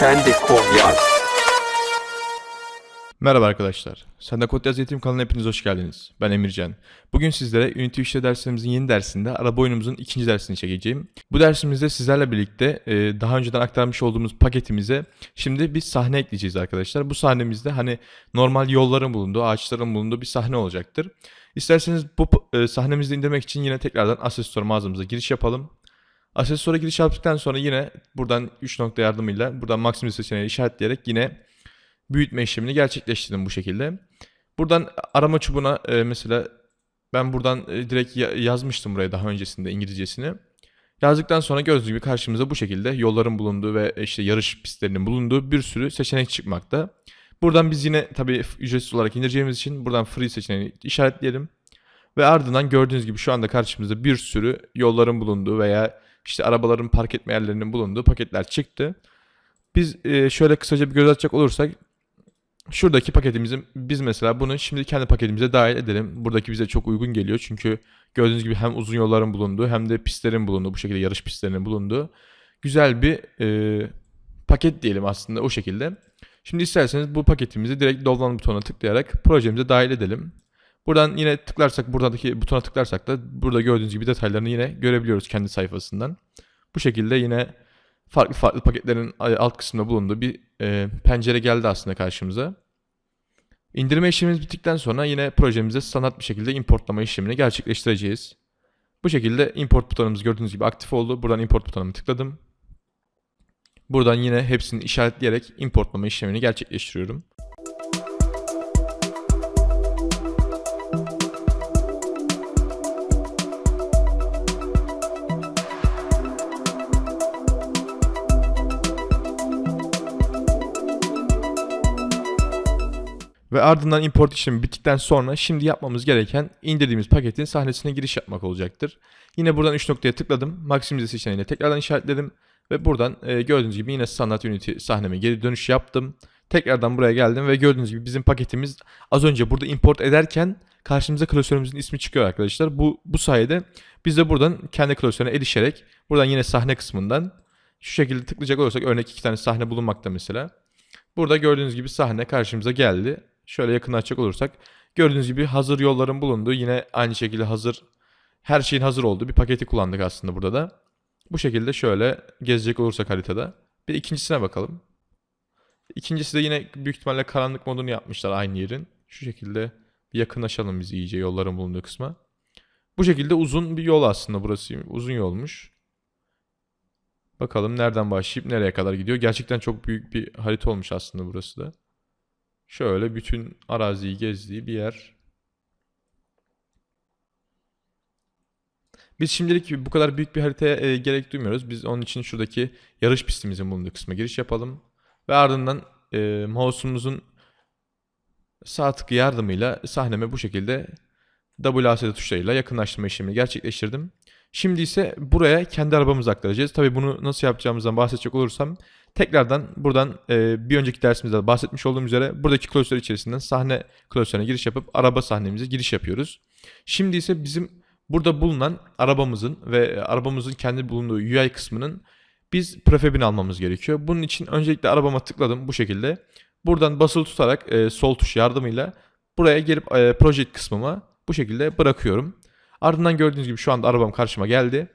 Kendi kod. Merhaba arkadaşlar. Sende Kod Yaz Eğitim kanalına hepiniz hoş geldiniz. Ben Emircan. Bugün sizlere Unity 3'te derslerimizin yeni dersinde araba oyunumuzun ikinci dersini çekeceğim. Bu dersimizde sizlerle birlikte e, daha önceden aktarmış olduğumuz paketimize şimdi bir sahne ekleyeceğiz arkadaşlar. Bu sahnemizde hani normal yolların bulunduğu, ağaçların bulunduğu bir sahne olacaktır. İsterseniz bu e, sahnemizi indirmek için yine tekrardan Accessory mağazamıza giriş yapalım. Accessory'a giriş yaptıktan sonra yine buradan 3 nokta yardımıyla buradan maksimum seçeneği işaretleyerek yine büyütme işlemini gerçekleştirdim bu şekilde. Buradan arama çubuğuna e, mesela ben buradan e, direkt ya- yazmıştım buraya daha öncesinde İngilizcesini. Yazdıktan sonra gördüğünüz gibi karşımıza bu şekilde yolların bulunduğu ve işte yarış pistlerinin bulunduğu bir sürü seçenek çıkmakta. Buradan biz yine tabii ücretsiz olarak indireceğimiz için buradan free seçeneğini işaretleyelim. Ve ardından gördüğünüz gibi şu anda karşımızda bir sürü yolların bulunduğu veya işte arabaların park etme yerlerinin bulunduğu paketler çıktı. Biz e, şöyle kısaca bir göz atacak olursak Şuradaki paketimizin biz mesela bunu şimdi kendi paketimize dahil edelim. Buradaki bize çok uygun geliyor çünkü gördüğünüz gibi hem uzun yolların bulunduğu hem de pistlerin bulunduğu bu şekilde yarış pistlerinin bulunduğu güzel bir e, paket diyelim aslında o şekilde. Şimdi isterseniz bu paketimizi direkt download butonuna tıklayarak projemize dahil edelim. Buradan yine tıklarsak buradaki butona tıklarsak da burada gördüğünüz gibi detaylarını yine görebiliyoruz kendi sayfasından. Bu şekilde yine farklı farklı paketlerin alt kısmında bulunduğu bir e, pencere geldi aslında karşımıza. İndirme işlemimiz bittikten sonra yine projemize standart bir şekilde importlama işlemini gerçekleştireceğiz. Bu şekilde import butonumuz gördüğünüz gibi aktif oldu. Buradan import butonuna tıkladım. Buradan yine hepsini işaretleyerek importlama işlemini gerçekleştiriyorum. Ve ardından import işlemi bittikten sonra şimdi yapmamız gereken indirdiğimiz paketin sahnesine giriş yapmak olacaktır. Yine buradan 3 noktaya tıkladım. Maximize seçeneğiyle tekrardan işaretledim. Ve buradan e, gördüğünüz gibi yine standart Unity sahneme geri dönüş yaptım. Tekrardan buraya geldim ve gördüğünüz gibi bizim paketimiz az önce burada import ederken karşımıza klasörümüzün ismi çıkıyor arkadaşlar. Bu, bu sayede biz de buradan kendi klasörüne erişerek buradan yine sahne kısmından şu şekilde tıklayacak olursak örnek iki tane sahne bulunmakta mesela. Burada gördüğünüz gibi sahne karşımıza geldi. Şöyle yakın açacak olursak gördüğünüz gibi hazır yolların bulunduğu yine aynı şekilde hazır her şeyin hazır olduğu bir paketi kullandık aslında burada da. Bu şekilde şöyle gezecek olursak haritada. Bir ikincisine bakalım. İkincisi de yine büyük ihtimalle karanlık modunu yapmışlar aynı yerin. Şu şekilde yakınlaşalım biz iyice yolların bulunduğu kısma. Bu şekilde uzun bir yol aslında burası. Uzun yolmuş. Bakalım nereden başlayıp nereye kadar gidiyor. Gerçekten çok büyük bir harita olmuş aslında burası da. Şöyle bütün araziyi gezdiği bir yer. Biz şimdilik bu kadar büyük bir haritaya e, gerek duymuyoruz. Biz onun için şuradaki yarış pistimizin bulunduğu kısma giriş yapalım. Ve ardından e, mouse'umuzun sağ tıkı yardımıyla sahneme bu şekilde WASD tuşlarıyla yakınlaştırma işlemini gerçekleştirdim. Şimdi ise buraya kendi arabamızı aktaracağız. Tabii bunu nasıl yapacağımızdan bahsedecek olursam tekrardan buradan e, bir önceki dersimizde bahsetmiş olduğum üzere buradaki klasör içerisinden sahne klasörüne giriş yapıp araba sahnemize giriş yapıyoruz. Şimdi ise bizim burada bulunan arabamızın ve arabamızın kendi bulunduğu UI kısmının biz prefabini almamız gerekiyor. Bunun için öncelikle arabama tıkladım bu şekilde. Buradan basılı tutarak e, sol tuş yardımıyla buraya gelip e, project kısmıma bu şekilde bırakıyorum. Ardından gördüğünüz gibi şu anda arabam karşıma geldi.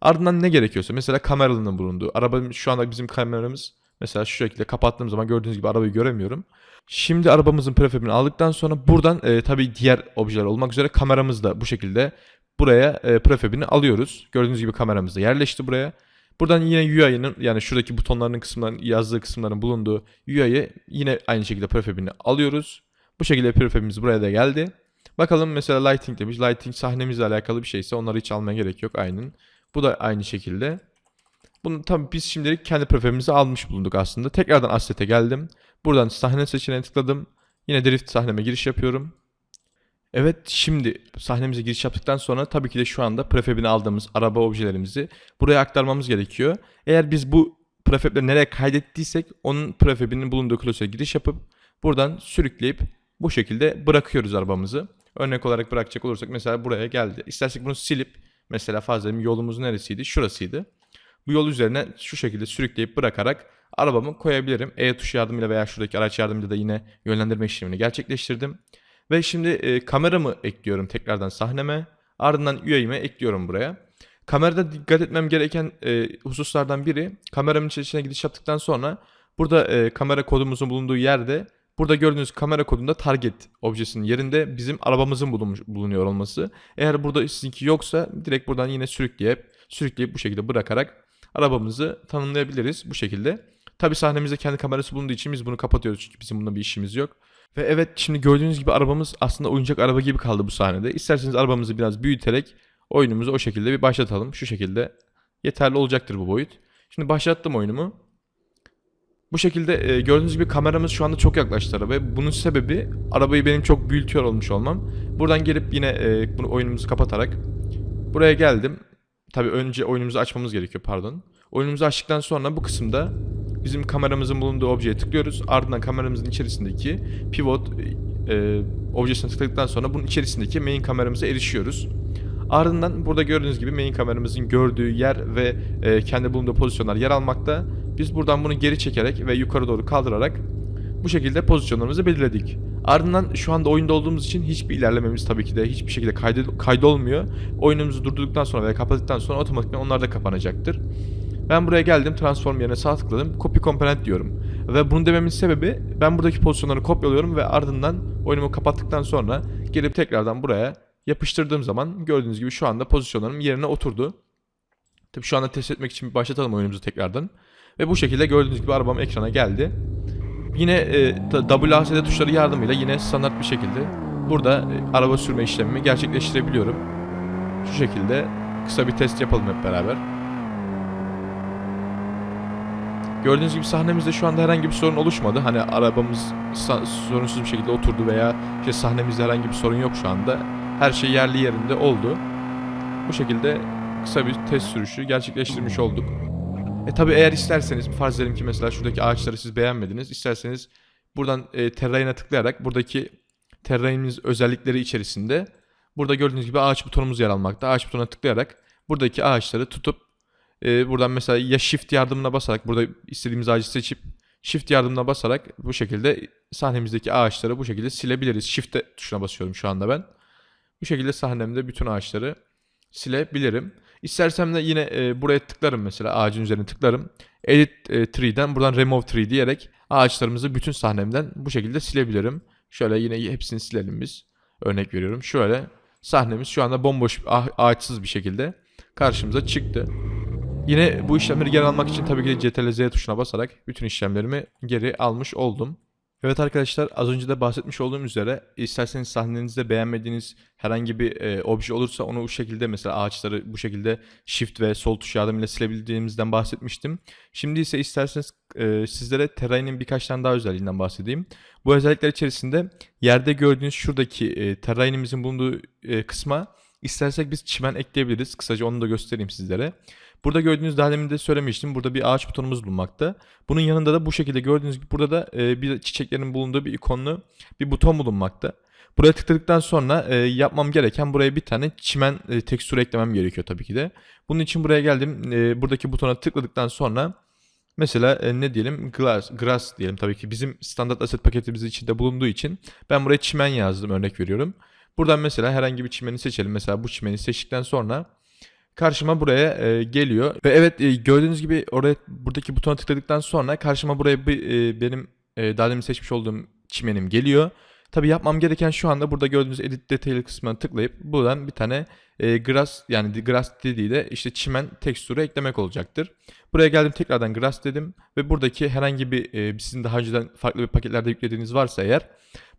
Ardından ne gerekiyorsa mesela kameranın bulunduğu. Araba şu anda bizim kameramız mesela şu şekilde kapattığım zaman gördüğünüz gibi arabayı göremiyorum. Şimdi arabamızın prefabini aldıktan sonra buradan e, tabii diğer objeler olmak üzere kameramız da bu şekilde buraya e, prefabini alıyoruz. Gördüğünüz gibi kameramız da yerleşti buraya. Buradan yine UI'nin yani şuradaki butonlarının kısımların yazdığı kısımların bulunduğu UI'ye yine aynı şekilde prefabini alıyoruz. Bu şekilde prefabimiz buraya da geldi. Bakalım mesela lighting demiş. Lighting sahnemizle alakalı bir şeyse onları hiç almaya gerek yok aynen. Bu da aynı şekilde. Bunu tabii biz şimdilik kendi prefabimizi almış bulunduk aslında. Tekrardan asset'e geldim. Buradan sahne seçeneğine tıkladım. Yine drift sahneme giriş yapıyorum. Evet şimdi sahnemize giriş yaptıktan sonra tabii ki de şu anda prefabini aldığımız araba objelerimizi buraya aktarmamız gerekiyor. Eğer biz bu prefableri nereye kaydettiysek onun prefabinin bulunduğu klasöre giriş yapıp buradan sürükleyip bu şekilde bırakıyoruz arabamızı. Örnek olarak bırakacak olursak mesela buraya geldi. İstersek bunu silip mesela fazla bir yolumuz neresiydi? Şurasıydı. bu yol üzerine şu şekilde sürükleyip bırakarak arabamı koyabilirim. E tuşu yardımıyla veya şuradaki araç yardımıyla da yine yönlendirme işlemini gerçekleştirdim. Ve şimdi e, kameramı ekliyorum tekrardan sahneme. Ardından üyeyimi ekliyorum buraya. Kamerada dikkat etmem gereken e, hususlardan biri kameramın içerisine giriş yaptıktan sonra burada e, kamera kodumuzun bulunduğu yerde burada gördüğünüz kamera kodunda target objesinin yerinde bizim arabamızın bulunmuş, bulunuyor olması. Eğer burada sizinki yoksa direkt buradan yine sürükleyip sürükleyip bu şekilde bırakarak arabamızı tanımlayabiliriz bu şekilde. Tabi sahnemizde kendi kamerası bulunduğu için biz bunu kapatıyoruz çünkü bizim bununla bir işimiz yok. Ve evet şimdi gördüğünüz gibi arabamız aslında oyuncak araba gibi kaldı bu sahnede. İsterseniz arabamızı biraz büyüterek oyunumuzu o şekilde bir başlatalım. Şu şekilde yeterli olacaktır bu boyut. Şimdi başlattım oyunumu. Bu şekilde e, gördüğünüz gibi kameramız şu anda çok yaklaştı arabaya. Bunun sebebi arabayı benim çok büyütüyor olmuş olmam. Buradan gelip yine e, bunu oyunumuzu kapatarak buraya geldim. Tabii önce oyunumuzu açmamız gerekiyor pardon. Oyunumuzu açtıktan sonra bu kısımda bizim kameramızın bulunduğu objeye tıklıyoruz. Ardından kameramızın içerisindeki pivot e, objesine tıkladıktan sonra bunun içerisindeki main kameramıza erişiyoruz. Ardından burada gördüğünüz gibi main kameramızın gördüğü yer ve e, kendi bulunduğu pozisyonlar yer almakta. Biz buradan bunu geri çekerek ve yukarı doğru kaldırarak bu şekilde pozisyonlarımızı belirledik. Ardından şu anda oyunda olduğumuz için hiçbir ilerlememiz tabii ki de hiçbir şekilde kaydı, kaydolmuyor. Oyunumuzu durdurduktan sonra veya kapattıktan sonra otomatikman onlar da kapanacaktır. Ben buraya geldim transform yerine sağ tıkladım copy component diyorum. Ve bunu dememin sebebi ben buradaki pozisyonları kopyalıyorum ve ardından oyunumu kapattıktan sonra gelip tekrardan buraya yapıştırdığım zaman gördüğünüz gibi şu anda pozisyonlarım yerine oturdu. Tabi şu anda test etmek için başlatalım oyunumuzu tekrardan. Ve bu şekilde gördüğünüz gibi arabam ekrana geldi. Yine e, WASD tuşları yardımıyla yine standart bir şekilde burada e, araba sürme işlemimi gerçekleştirebiliyorum. Şu şekilde kısa bir test yapalım hep beraber. Gördüğünüz gibi sahnemizde şu anda herhangi bir sorun oluşmadı. Hani arabamız sorunsuz bir şekilde oturdu veya işte sahnemizde herhangi bir sorun yok şu anda. Her şey yerli yerinde oldu. Bu şekilde kısa bir test sürüşü gerçekleştirmiş olduk. E tabi eğer isterseniz farz edelim ki mesela şuradaki ağaçları siz beğenmediniz. İsterseniz buradan e, terrain'e tıklayarak buradaki terrain'imiz özellikleri içerisinde burada gördüğünüz gibi ağaç butonumuz yer almakta. Ağaç butonuna tıklayarak buradaki ağaçları tutup e, buradan mesela ya shift yardımına basarak burada istediğimiz ağacı seçip shift yardımına basarak bu şekilde sahnemizdeki ağaçları bu şekilde silebiliriz. Shift tuşuna basıyorum şu anda ben. Bu şekilde sahnemde bütün ağaçları silebilirim. İstersem de yine e, buraya tıklarım mesela ağacın üzerine tıklarım. Edit e, tree'den buradan remove tree diyerek ağaçlarımızı bütün sahnemden bu şekilde silebilirim. Şöyle yine hepsini silelim biz. Örnek veriyorum. Şöyle sahnemiz şu anda bomboş ağaçsız bir şekilde karşımıza çıktı. Yine bu işlemleri geri almak için tabii ki de CTRL Z tuşuna basarak bütün işlemlerimi geri almış oldum. Evet arkadaşlar az önce de bahsetmiş olduğum üzere isterseniz sahnenizde beğenmediğiniz herhangi bir e, obje olursa onu bu şekilde mesela ağaçları bu şekilde shift ve sol tuş yardımıyla silebildiğimizden bahsetmiştim. Şimdi ise isterseniz e, sizlere Terrain'in birkaç tane daha özelliğinden bahsedeyim. Bu özellikler içerisinde yerde gördüğünüz şuradaki e, Terrain'imizin bulunduğu e, kısma istersek biz çimen ekleyebiliriz. Kısaca onu da göstereyim sizlere. Burada gördüğünüz daha demin de söylemiştim. Burada bir ağaç butonumuz bulunmakta. Bunun yanında da bu şekilde gördüğünüz gibi burada da e, bir çiçeklerin bulunduğu bir ikonlu bir buton bulunmakta. Buraya tıkladıktan sonra e, yapmam gereken buraya bir tane çimen e, tekstürü eklemem gerekiyor tabii ki de. Bunun için buraya geldim. E, buradaki butona tıkladıktan sonra mesela e, ne diyelim grass, grass diyelim tabii ki bizim standart asset paketimiz içinde bulunduğu için ben buraya çimen yazdım örnek veriyorum. Buradan mesela herhangi bir çimeni seçelim. Mesela bu çimeni seçtikten sonra karşıma buraya e, geliyor. Ve evet e, gördüğünüz gibi oraya buradaki butona tıkladıktan sonra karşıma buraya bir, e, benim e, daha demin seçmiş olduğum çimenim geliyor. Tabi yapmam gereken şu anda burada gördüğünüz edit detail kısmına tıklayıp buradan bir tane e, grass yani grass dediği de işte çimen tekstürü eklemek olacaktır. Buraya geldim tekrardan grass dedim ve buradaki herhangi bir e, sizin daha önceden farklı bir paketlerde yüklediğiniz varsa eğer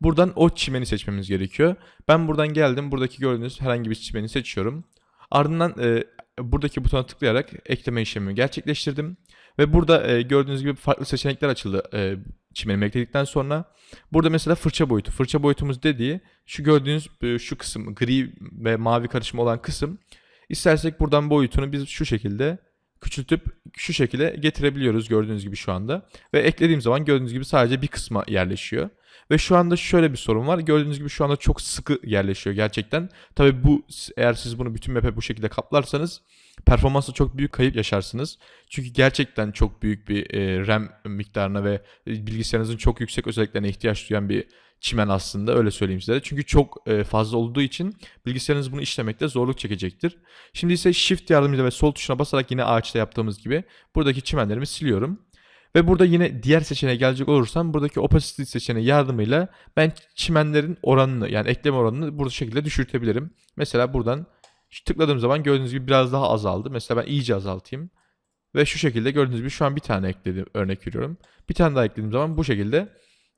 buradan o çimeni seçmemiz gerekiyor. Ben buradan geldim buradaki gördüğünüz herhangi bir çimeni seçiyorum. Ardından e, buradaki butona tıklayarak ekleme işlemimi gerçekleştirdim. Ve burada e, gördüğünüz gibi farklı seçenekler açıldı e, çimenimi ekledikten sonra. Burada mesela fırça boyutu. Fırça boyutumuz dediği şu gördüğünüz e, şu kısım gri ve mavi karışımı olan kısım. İstersek buradan boyutunu biz şu şekilde küçültüp şu şekilde getirebiliyoruz gördüğünüz gibi şu anda. Ve eklediğim zaman gördüğünüz gibi sadece bir kısma yerleşiyor. Ve şu anda şöyle bir sorun var. Gördüğünüz gibi şu anda çok sıkı yerleşiyor gerçekten. Tabi bu eğer siz bunu bütün map'e bu şekilde kaplarsanız performansta çok büyük kayıp yaşarsınız. Çünkü gerçekten çok büyük bir e, RAM miktarına ve bilgisayarınızın çok yüksek özelliklerine ihtiyaç duyan bir çimen aslında öyle söyleyeyim size. Çünkü çok e, fazla olduğu için bilgisayarınız bunu işlemekte zorluk çekecektir. Şimdi ise Shift yardımıyla ve sol tuşuna basarak yine ağaçta yaptığımız gibi buradaki çimenlerimi siliyorum. Ve burada yine diğer seçeneğe gelecek olursam buradaki opacity seçeneği yardımıyla ben çimenlerin oranını yani ekleme oranını bu şekilde düşürtebilirim. Mesela buradan tıkladığım zaman gördüğünüz gibi biraz daha azaldı. Mesela ben iyice azaltayım. Ve şu şekilde gördüğünüz gibi şu an bir tane ekledim örnek veriyorum. Bir tane daha eklediğim zaman bu şekilde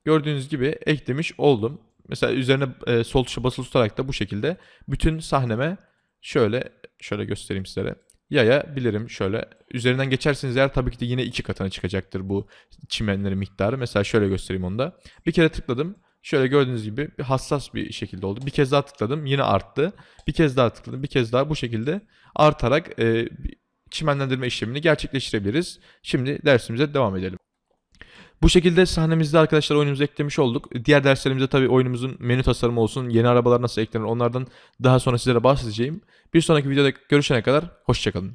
gördüğünüz gibi eklemiş oldum. Mesela üzerine e, sol tuşa basılı tutarak da bu şekilde bütün sahneme şöyle şöyle göstereyim sizlere yayabilirim şöyle. Üzerinden geçerseniz eğer tabii ki de yine iki katına çıkacaktır bu çimenlerin miktarı. Mesela şöyle göstereyim onu da. Bir kere tıkladım. Şöyle gördüğünüz gibi bir hassas bir şekilde oldu. Bir kez daha tıkladım yine arttı. Bir kez daha tıkladım bir kez daha bu şekilde artarak e, çimenlendirme işlemini gerçekleştirebiliriz. Şimdi dersimize devam edelim. Bu şekilde sahnemizde arkadaşlar oyunumuzu eklemiş olduk. Diğer derslerimizde tabii oyunumuzun menü tasarımı olsun, yeni arabalar nasıl eklenir onlardan daha sonra sizlere bahsedeceğim. Bir sonraki videoda görüşene kadar hoşçakalın.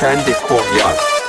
Kendi kod yaz.